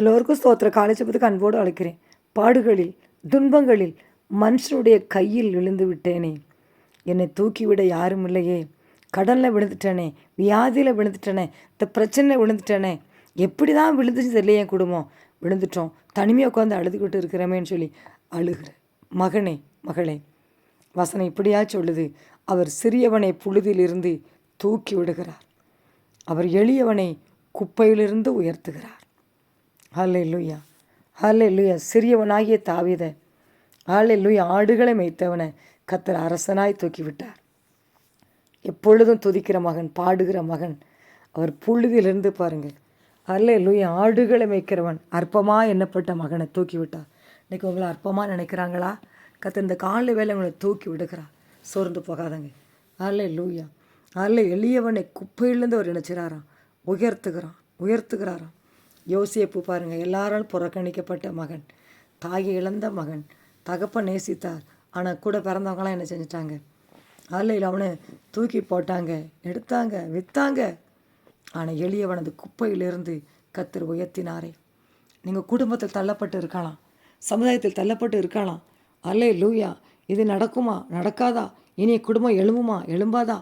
எல்லோருக்கும் ஸ்தோத்திர காலேஜபத்துக்கு அன்போடு அழைக்கிறேன். பாடுகளில் துன்பங்களில் மனுஷனுடைய கையில் விழுந்து விட்டேனே. என்னை தூக்கிவிட யாரும் இல்லையே. கடனில் விழுந்துட்டேனே. வியாதியில் விழுந்துட்டேனே. இந்த பிரச்சனையில் விழுந்துட்டேனே. எப்படி தான் விழுந்துச்சு தெரியல என் குடும்பம். விழுந்துட்டோம். தனிமையாக உட்காந்து அழுதுகிட்டு இருக்கிறோமேன்னு சொல்லி அழுகிற மகனே மகளே வசனம் இப்படியா சொல்லுது. அவர் சிறியவனை புழுதியிலிருந்து தூக்கி விடுகிறார். அவர் எளியவனை குப்பையிலிருந்து உயர்த்துகிறார். ஹலே லூயா ஹலே லூயா சிறியவனாகிய தாவித. ஹலே லூயா ஆடுகளை மேய்த்தவனை கத்தர் அரசனாய் தூக்கி விட்டார் எப்பொழுதும் துதிக்கிற மகன் பாடுகிற மகன். அவர் புழுதியிலிருந்து பாருங்கள். அல்ல லூயா ஆடுகளை மேய்க்கிறவன் அற்பமாக எண்ணப்பட்ட மகனை தூக்கி விட்டார் இன்னைக்கு உங்களை அற்பமாக நினைக்கிறாங்களா? கத்த இந்த காலை வேலை உங்களை தூக்கி விடுக்கிறா சோர்ந்து போகாதங்க. அல்ல லூயா அல்ல எளியவனை குப்பையிலேருந்து அவர் நினைச்சிறாராம் உயர்த்துகிறான் உயர்த்துகிறாராம். யோசியப்பு பாருங்க எல்லாரால் புறக்கணிக்கப்பட்ட மகன் தாயை இழந்த மகன் தகப்ப நேசித்தார். ஆனால் கூட பிறந்தவங்களாம் என்ன செஞ்சிட்டாங்க? அல்லையில் அவனை தூக்கி போட்டாங்க எடுத்தாங்க விற்றாங்க ஆனால் எளியவனது குப்பையிலிருந்து கத்தர் உயர்த்தினாரே. நீங்கள் குடும்பத்தில் தள்ளப்பட்டு இருக்கலாம் சமுதாயத்தில் தள்ளப்பட்டு இருக்கலாம். அல்லே லூயா இது நடக்குமா நடக்காதா? இனி குடும்பம் எழும்புமா எழும்பாதா?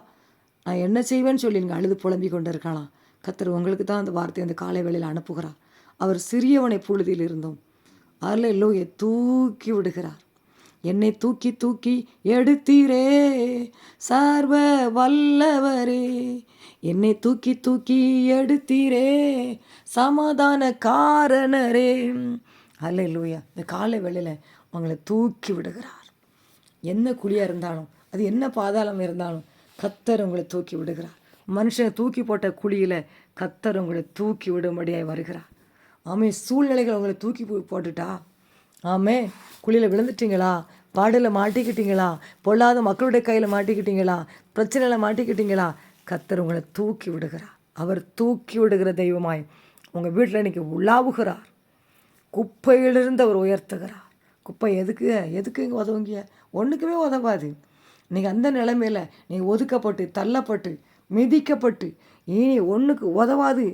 நான் என்ன செய்வேன்னு சொல்லி நீங்கள் அழுது புலம்பிக் கொண்டு இருக்கலாம் கத்தர் உங்களுக்கு தான் அந்த வார்த்தை அந்த காலை வேளையில் அனுப்புகிறார். அவர் சிறியவனை புழுதியில் இருந்தோம் அதில் லூயை தூக்கி விடுகிறார். என்னை தூக்கி தூக்கி எடுத்தீரே சர்வ வல்லவரே. என்னை தூக்கி தூக்கி எடுத்தீரே சமாதான காரணரே அல்ல லூயா இந்த காலை வேளையில் உங்களை தூக்கி விடுகிறார். என்ன குழியாக இருந்தாலும் அது என்ன பாதாளம் இருந்தாலும் கத்தர் உங்களை தூக்கி விடுகிறார். மனுஷனை தூக்கி போட்ட குழியில் கத்தர் உங்களை தூக்கி விடும்படியாய் வருகிறார். ஆமே சூழ்நிலைகள் உங்களை தூக்கி போட்டுட்டா? ஆமே குழியில் விழுந்துட்டீங்களா? பாடலில் மாட்டிக்கிட்டீங்களா? பொல்லாத மக்களுடைய கையில் மாட்டிக்கிட்டீங்களா? பிரச்சனையில் மாட்டிக்கிட்டீங்களா? கத்தர் உங்களை தூக்கி விடுகிறார். அவர் தூக்கி விடுகிற தெய்வமாய் உங்கள் வீட்டில் இன்னைக்கு உலாவுகிறார். குப்பையிலிருந்து அவர் உயர்த்துகிறார். குப்பை எதுக்கு? எதுக்கு இங்கே உதவுங்க? ஒன்றுக்குமே உதவாது. நீங்கள் அந்த நிலைமையில் நீங்கள் ஒதுக்கப்பட்டு தள்ளப்பட்டு மிதிக்கப்பட்டு இனி ஒன்றுக்கு உதவாது.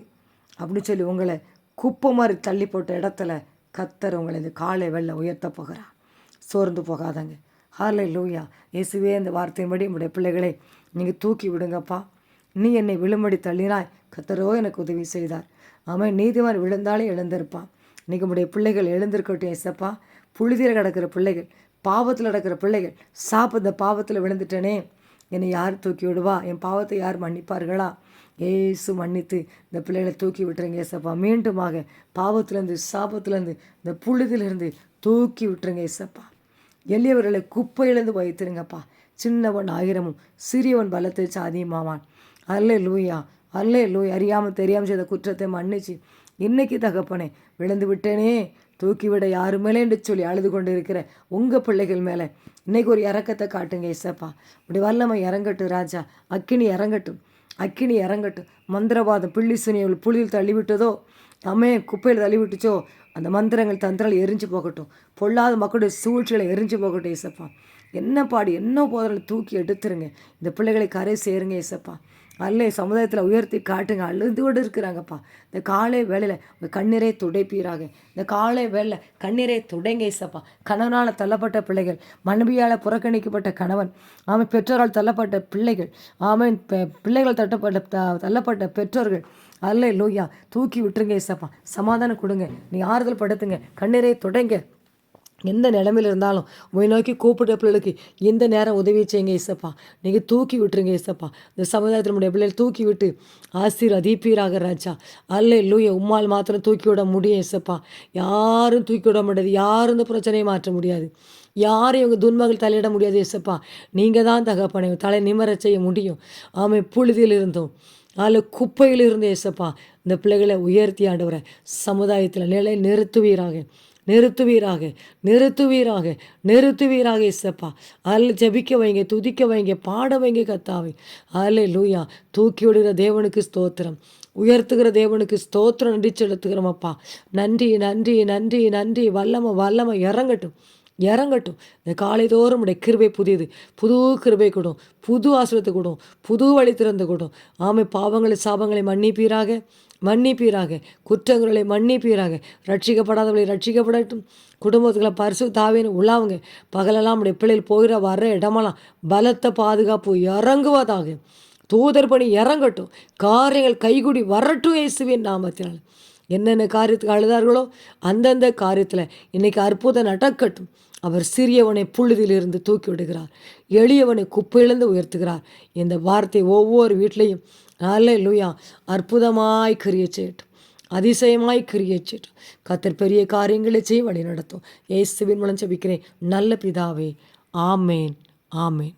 அப்படின்னு சொல்லி உங்களை குப்பை மாதிரி தள்ளி போட்ட இடத்துல கத்தர் உங்களை இந்த காலை வெள்ள உயர்த்த போகிறார். சோர்ந்து போகாதங்க. ஹாலை லூயா இயேசுவே இந்த வார்த்தையின்படி உங்களுடைய பிள்ளைகளை நீங்கள் தூக்கி விடுங்கப்பா. நீ என்னை விழும்படி தள்ளினாய். கத்தரோ எனக்கு உதவி செய்தார். அவன் நீதிமான் விழுந்தாலே எழுந்திருப்பான். இன்னைக்கு உடைய பிள்ளைகள் எழுந்திருக்கட்டும் ஏசப்பா. புழுதியில் கிடக்கிற பிள்ளைகள் பாவத்தில் கிடக்கிற பிள்ளைகள் சாப்பு இந்த பாவத்தில் விழுந்துட்டேனே. என்னை யார் தூக்கி விடுவா? என் பாவத்தை யார் மன்னிப்பார்களா? ஏசு மன்னித்து இந்த பிள்ளைகளை தூக்கி விட்டுருங்க ஏசப்பா. மீண்டுமாக பாவத்திலேருந்து சாபத்திலேருந்து இந்த புழுதிலிருந்து தூக்கி விட்டுருங்க ஏசப்பா. எளியவர்களை குப்பையிலேருந்து வைத்திருங்கப்பா. சின்னவன் ஆயிரமும் சிறியவன் பலத்தை சாதியுமாவான். அல்லே லூயா அல்லே லூய் அறியாமல் தெரியாமல் செய்த குற்றத்தை மன்னிச்சு இன்னைக்கு தகப்பனே விழுந்து விட்டேனே. தூக்கிவிட யாரு மேலே என்று சொல்லி அழுது கொண்டு இருக்கிற உங்கள் பிள்ளைகள் மேலே இன்னைக்கு ஒரு இறக்கத்தை காட்டுங்க இசப்பா இப்படி வல்லமை இறங்கட்டும் ராஜா. அக்கினி இறங்கட்டும். அக்கினி இறங்கட்டும். மந்திரவாதம் பிள்ளி சுனியவள் புளியில் தள்ளிவிட்டதோ? அம்மே குப்பையில் தள்ளிவிட்டுச்சோ? அந்த மந்திரங்கள் தந்திரங்கள் எரிஞ்சு போகட்டும். பொல்லாத மக்களுடைய சூழ்ச்சிகளை எரிஞ்சு போகட்டும் இசப்பா என்ன பாடு என்ன போதில் தூக்கி எடுத்துருங்க. இந்த பிள்ளைகளை கரை சேருங்க ஏசப்பா. அல்லே சமுதாயத்தில் உயர்த்தி காட்டுங்க. அழுதோடு இருக்கிறாங்கப்பா. இந்த காலை வேலையில் உங்கள் கண்ணீரை துடைப்பீராக. இந்த காலை வேலையில் கண்ணீரை துடைங்க ஏசப்பா கணவனால் தள்ளப்பட்ட பிள்ளைகள் மனைவியால் புறக்கணிக்கப்பட்ட கணவன் ஆமை பெற்றோரால் தள்ளப்பட்ட பிள்ளைகள் ஆமை பிள்ளைகள் தட்டப்பட்ட த- தள்ளப்பட்ட பெற்றோர்கள். அல்ல லோய்யா தூக்கி விட்டுருங்க ஏசப்பா சமாதானம் கொடுங்க. நீ ஆறுதல் படுத்துங்க. கண்ணீரை தொடங்க. எந்த நிலமையில் இருந்தாலும் உங்களை நோக்கி கூப்பிடுற பிள்ளைகளுக்கு எந்த நேரம் உதவி செய்யுங்க இசப்பா நீங்கள் தூக்கி விட்டுருங்க இசப்பா இந்த சமுதாயத்தில் நம்முடைய பிள்ளைகள் தூக்கி விட்டு ஆசீர்வதிப்பீராக ராஜா. அல்ல லூய உம்மால் மாத்திரம் தூக்கி விட முடியும் இசப்பா யாரும் தூக்கி விட முடியாது யாரும் இந்த பிரச்சனையை மாற்ற முடியாது. யாரையும் இவங்க துன்மகள் தலையிட முடியாது இசப்பா நீங்கள் தான் தகப்பனை தலை நிமரச் செய்ய முடியும். ஆமை புழுதியில் இருந்தோம். அதில் குப்பையில் இருந்து ஏசப்பா. இந்த பிள்ளைகளை உயர்த்தி ஆண்டவரை சமுதாயத்தில் நிலை நிறுத்துவீராக நிறுத்துவீராக நிறுத்துவீராக நிறுத்துவீராக இசப்பா. அதில் ஜெபிக்க வைங்க துதிக்க வைங்க பாட வைங்க கத்தாவை அல்ல லூயா தூக்கி விடுகிற தேவனுக்கு ஸ்தோத்திரம். உயர்த்துகிற தேவனுக்கு ஸ்தோத்திரம் நன்றி செலுத்துகிறோம் அப்பா. நன்றி நன்றி நன்றி நன்றி. வல்லம வல்லம இறங்கட்டும். இறங்கட்டும். இந்த காலை தோறும் உடைய கிருபை புதியது. புது கிருபை கொடும். புது ஆசிரியத்தை கொடும். புது வழி திறந்து கொடும். ஆமை பாவங்களை சாபங்களை மன்னிப்பீராக. மன்னிப்பீராக. குற்றங்களை மன்னிப்பீராக. ரட்சிக்கப்படாதவர்களை ரட்சிக்கப்படட்டும். குடும்பத்துக்குள்ள பரிசு தாவேன்னு உள்ளாவுங்க. பகலெல்லாம் உடைய பிள்ளைகள் போகிற வர்ற இடமெல்லாம் பலத்த பாதுகாப்பு இறங்குவதாக. தூதர் பணி இறங்கட்டும். காரியங்கள் கைகுடி வரட்டும் இயேசுவின் நாமத்தினால். என்னென்ன காரியத்துக்கு அழுதார்களோ அந்தந்த காரியத்தில் இன்னைக்கு அற்புதம் நடக்கட்டும். அவர் சிறியவனை புழுதியிலிருந்து தூக்கி விடுகிறார். எளியவனை குப்பையிலிருந்து உயர்த்துகிறார். இந்த வார்த்தை ஒவ்வொரு வீட்லேயும் நல்ல லூயா அற்புதமாய் கிரிய செய்யட்டும். அதிசயமாய் கிரிய செய்யட்டும். கத்தர் பெரிய காரியங்களை செய்ய வழி நடத்தும் ஏசுவின் மூலம் செபிக்கிறேன் நல்ல பிதாவே ஆமேன் ஆமேன்.